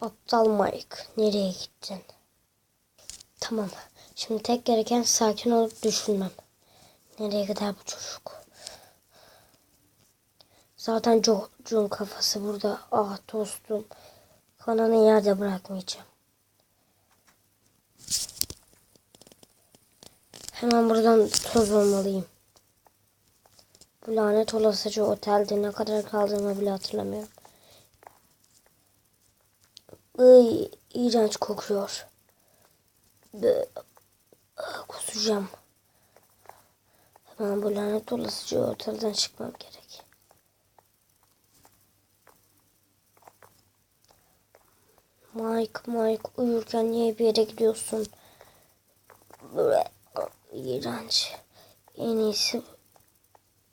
Aptal Mike. Nereye gittin? Tamam. Şimdi tek gereken sakin olup düşünmem. Nereye gider bu çocuk? Zaten çocuğun kafası burada. Ah dostum. Kanını yerde bırakmayacağım. Hemen buradan toz olmalıyım. Bu lanet olasıca otelde ne kadar kaldığımı bile hatırlamıyorum. Iy, iğrenç kokuyor. Bö- Ah, Kusacağım. Hemen bu lanet olasıca otelden çıkmam gerek. Mike, Mike uyurken niye bir yere gidiyorsun? Böyle iğrenç. En iyisi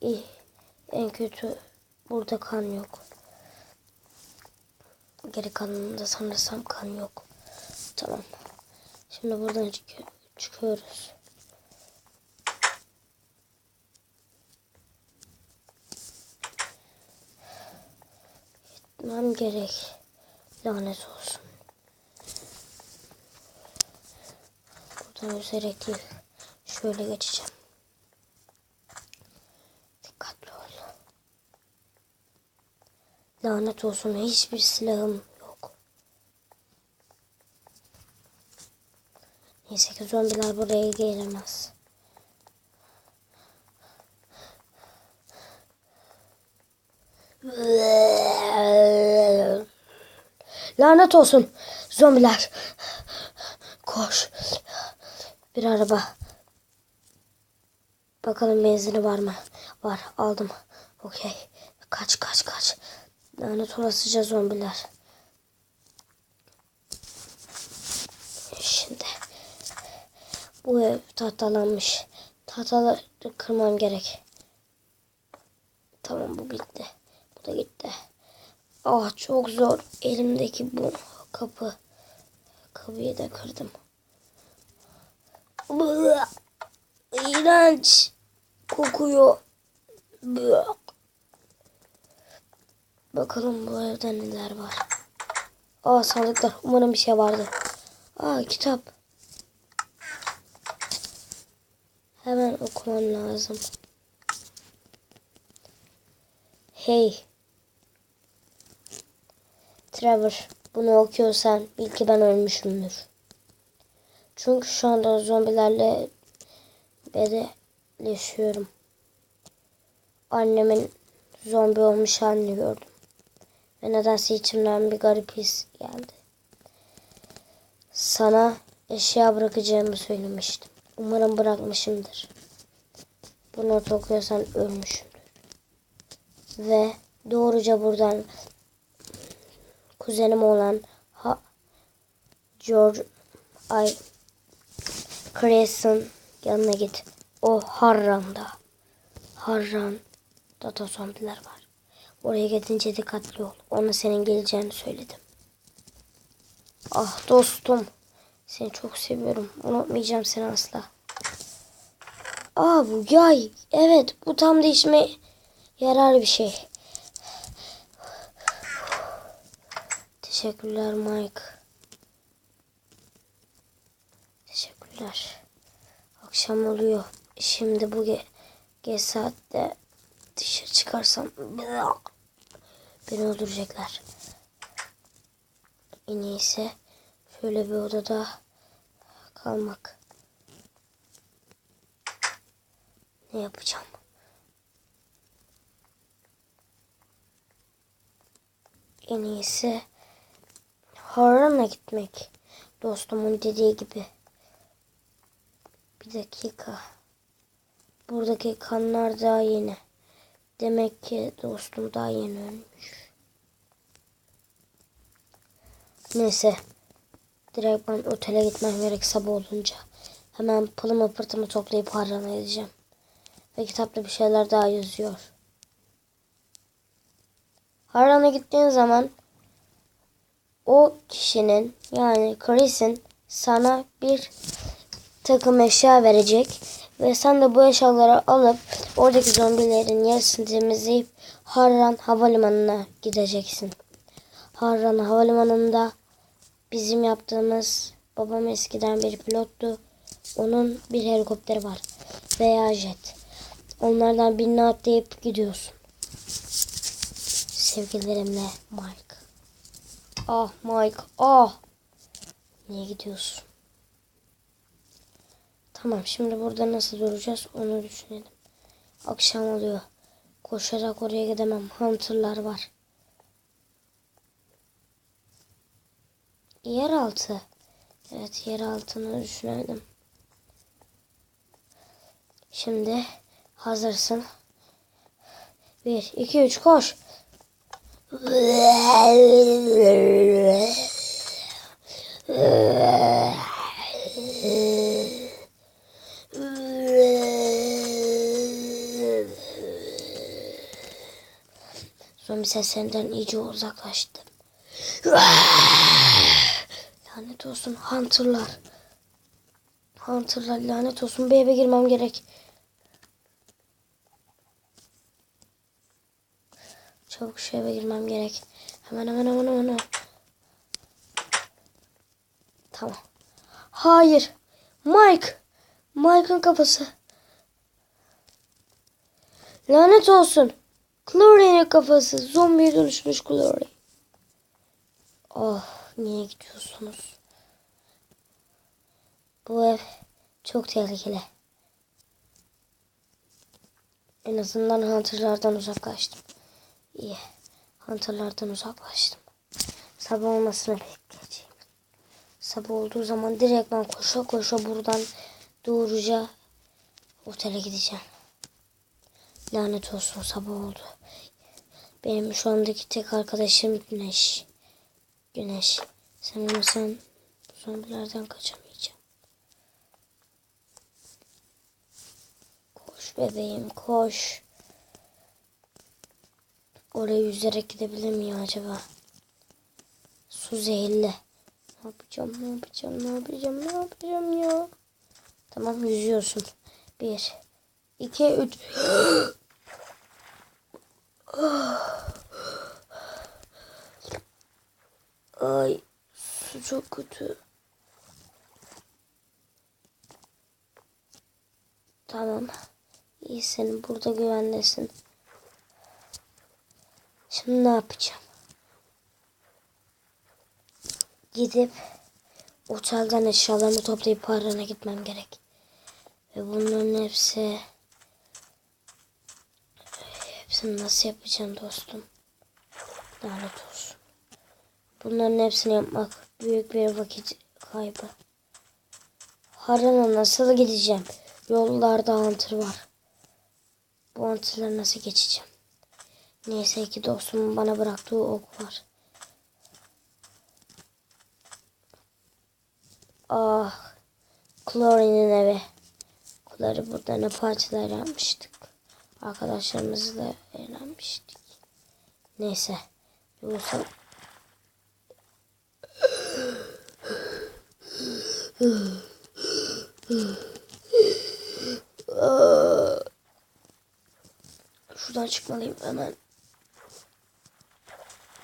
iyi. En kötü burada kan yok. Geri kalanında sanırsam kan yok. Tamam. Şimdi buradan çık- çıkıyoruz. Gitmem gerek. Lanet olsun. Buradan yüzerek değil. Şöyle geçeceğim. Dikkatli ol. Lanet olsun hiçbir silahım yok. Neyse ki zombiler buraya gelemez. Lanet olsun zombiler. Koş. Bir araba. Bakalım benzini var mı? Var aldım. Okey. Kaç kaç kaç. Lanet olasıca zombiler. Şimdi. Bu ev tahtalanmış. Tahtaları kırmam gerek. Tamam bu gitti. Bu da gitti. Ah çok zor. Elimdeki bu kapı. Kapıyı da kırdım. Bıh! İğrenç kokuyor. Bakalım bu evde neler var. Aa sandıklar. Umarım bir şey vardı. Aa kitap. Hemen okumam lazım. Hey. Trevor, bunu okuyorsan bil ki ben ölmüşümdür. Çünkü şu anda zombilerle bedeleşiyorum. Annemin zombi olmuş halini gördüm. Ve nedense içimden bir garip his geldi. Sana eşya bırakacağımı söylemiştim. Umarım bırakmışımdır. Bu notu okuyorsan ölmüşümdür. Ve doğruca buradan kuzenim olan ha, George Ay Chris'in yanına git. O Harran'da. Harran'da da zombiler var. Oraya gidince dikkatli ol. Ona senin geleceğini söyledim. Ah dostum. Seni çok seviyorum. Unutmayacağım seni asla. Aa bu yay. Evet bu tam da işime yarar bir şey. Teşekkürler Mike. Teşekkürler. Akşam oluyor. Şimdi bu ge geç saatte dışarı çıkarsam beni öldürecekler. En iyisi şöyle bir odada kalmak. Ne yapacağım? En iyisi Harran'a gitmek. Dostumun dediği gibi. Bir dakika. Buradaki kanlar daha yeni. Demek ki dostum daha yeni ölmüş. Neyse. Direkt ben otele gitmem gerek sabah olunca. Hemen pılımı pırtımı toplayıp Harran'a gideceğim. Ve kitapta bir şeyler daha yazıyor. Harran'a gittiğin zaman o kişinin yani Chris'in sana bir takım eşya verecek ve sen de bu eşyaları alıp oradaki zombilerin yarısını temizleyip Harran havalimanına gideceksin. Harran havalimanında bizim yaptığımız babam eskiden bir pilottu. Onun bir helikopteri var. Veya jet. Onlardan birini atlayıp gidiyorsun. Sevgilerimle Mike. Ah Mike ah. Niye gidiyorsun? Tamam şimdi burada nasıl duracağız onu düşünelim. Akşam oluyor. Koşarak oraya gidemem. Hunter'lar var. Yeraltı. Evet yer altını düşünelim. Şimdi hazırsın. Bir, iki, üç koş. Zombi seslerinden iyice uzaklaştım. Lanet olsun Hunter'lar. Hunter'lar lanet olsun. Bir eve girmem gerek. Çabuk şu eve girmem gerek. Hemen hemen hemen hemen. Tamam. Hayır. Mike. Mike'ın kafası. Lanet olsun. Chloe'nin kafası. Zombiye dönüşmüş Chloe. Oh niye gidiyorsunuz? Bu ev çok tehlikeli. En azından Hunter'lardan uzaklaştım. İyi. Hunter'lardan uzaklaştım. Sabah olmasını bekleyeceğim. Sabah olduğu zaman direkt ben koşa koşa buradan doğruca otele gideceğim. Lanet olsun sabah oldu. Benim şu andaki tek arkadaşım Güneş. Güneş. Sen olmasan bu zombilerden kaçamayacağım. Koş bebeğim koş. Oraya yüzerek gidebilir miyim acaba? Su zehirli. Ne yapacağım, ne yapacağım, ne yapacağım, ne yapacağım ya? Tamam yüzüyorsun. Bir, iki, üç. Ay su çok kötü. Tamam. İyisin. Burada güvendesin. Şimdi ne yapacağım? Gidip otelden eşyalarımı toplayıp Harran'a gitmem gerek. Ve bunların hepsi hepsini nasıl yapacağım dostum? Lanet olsun. Bunların hepsini yapmak büyük bir vakit kaybı. Harran'a nasıl gideceğim? Yollarda hunter var. Bu hunter'ları nasıl geçeceğim? Neyse ki dostumun bana bıraktığı ok var. Ah, Chloe'nin evi. Chloe burada ne partiler yapmıştık. Arkadaşlarımızla eğlenmiştik. Neyse. Yoksa Şuradan çıkmalıyım hemen.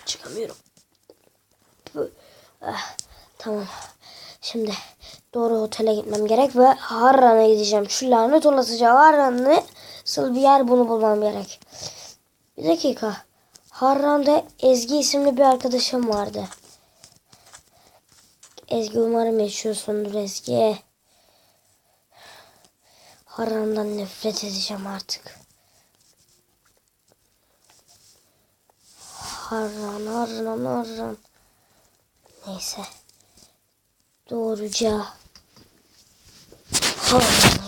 Çıkamıyorum. Ah, tamam. Şimdi doğru otele gitmem gerek ve Harran'a gideceğim. Şu lanet olasıca Harran'ı nasıl bir yer bunu bulmam gerek. Bir dakika. Harran'da Ezgi isimli bir arkadaşım vardı. Ezgi umarım yaşıyorsundur Ezgi. Harran'dan nefret edeceğim artık. Harran, harran, harran. Neyse. Doğruca gitmeliyim.